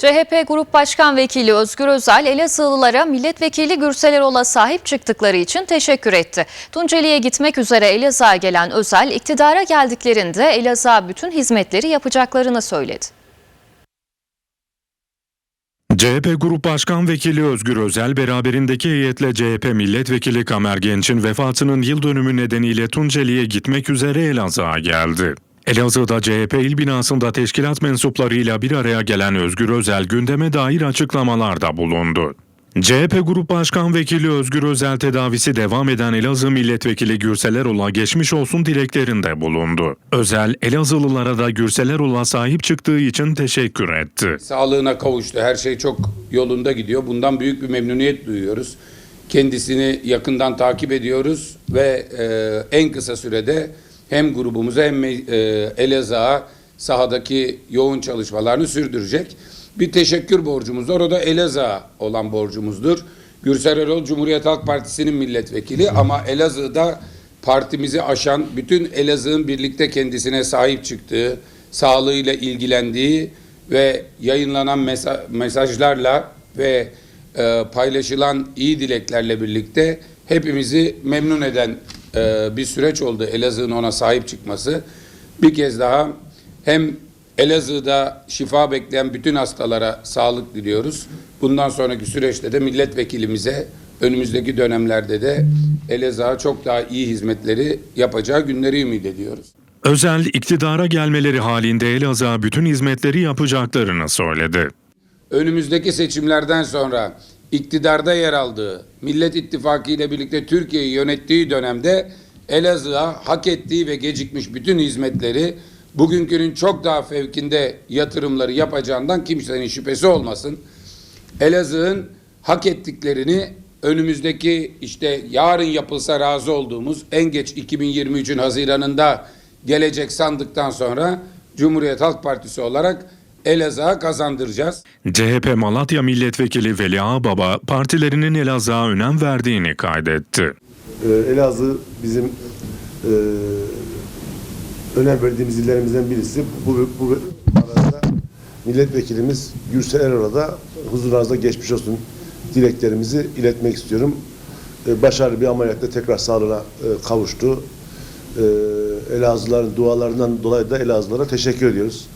CHP Grup Başkan Vekili Özgür Özel, Elazığlılara milletvekili Gürsel Erol'a sahip çıktıkları için teşekkür etti. Tunceli'ye gitmek üzere Elazığ'a gelen Özel, iktidara geldiklerinde Elazığ'a bütün hizmetleri yapacaklarını söyledi. CHP Grup Başkan Vekili Özgür Özel beraberindeki heyetle CHP Milletvekili Kamer Genç'in vefatının yıl dönümü nedeniyle Tunceli'ye gitmek üzere Elazığ'a geldi. Elazığ'da CHP il binasında teşkilat mensuplarıyla bir araya gelen Özgür Özel gündeme dair açıklamalarda bulundu. CHP Grup Başkan Vekili Özgür Özel tedavisi devam eden Elazığ Milletvekili Gürsel Erol'a geçmiş olsun dileklerinde bulundu. Özel, Elazığlılara da Gürsel Erol'a sahip çıktığı için teşekkür etti. Sağlığına kavuştu. Her şey çok yolunda gidiyor. Bundan büyük bir memnuniyet duyuyoruz. Kendisini yakından takip ediyoruz ve e, en kısa sürede hem grubumuza hem e, Elazığ'a sahadaki yoğun çalışmalarını sürdürecek. Bir teşekkür borcumuz var. O da Elazığ'a olan borcumuzdur. Gürsel Erol Cumhuriyet Halk Partisi'nin milletvekili ama Elazığ'da partimizi aşan bütün Elazığ'ın birlikte kendisine sahip çıktığı, sağlığıyla ilgilendiği ve yayınlanan mesa- mesajlarla ve e, paylaşılan iyi dileklerle birlikte hepimizi memnun eden e, bir süreç oldu Elazığ'ın ona sahip çıkması. Bir kez daha hem Elazığ'da şifa bekleyen bütün hastalara sağlık diliyoruz. Bundan sonraki süreçte de milletvekilimize önümüzdeki dönemlerde de Elazığ'a çok daha iyi hizmetleri yapacağı günleri ümit ediyoruz. Özel iktidara gelmeleri halinde Elazığ'a bütün hizmetleri yapacaklarını söyledi. önümüzdeki seçimlerden sonra iktidarda yer aldığı, Millet İttifakı ile birlikte Türkiye'yi yönettiği dönemde Elazığ'a hak ettiği ve gecikmiş bütün hizmetleri bugünkünün çok daha fevkinde yatırımları yapacağından kimsenin şüphesi olmasın. Elazığ'ın hak ettiklerini önümüzdeki işte yarın yapılsa razı olduğumuz en geç 2023'ün Haziran'ında gelecek sandıktan sonra Cumhuriyet Halk Partisi olarak Elazığ'a kazandıracağız. CHP Malatya Milletvekili Veli Ağbaba partilerinin Elazığ'a önem verdiğini kaydetti. Ee, Elazığ bizim e, önem verdiğimiz illerimizden birisi. Bu, bu arada milletvekilimiz Gürsel Erol'a da huzurunuzda geçmiş olsun dileklerimizi iletmek istiyorum. Ee, başarılı bir ameliyatla tekrar sağlığına e, kavuştu. Ee, Elazığlıların dualarından dolayı da Elazığlılara teşekkür ediyoruz.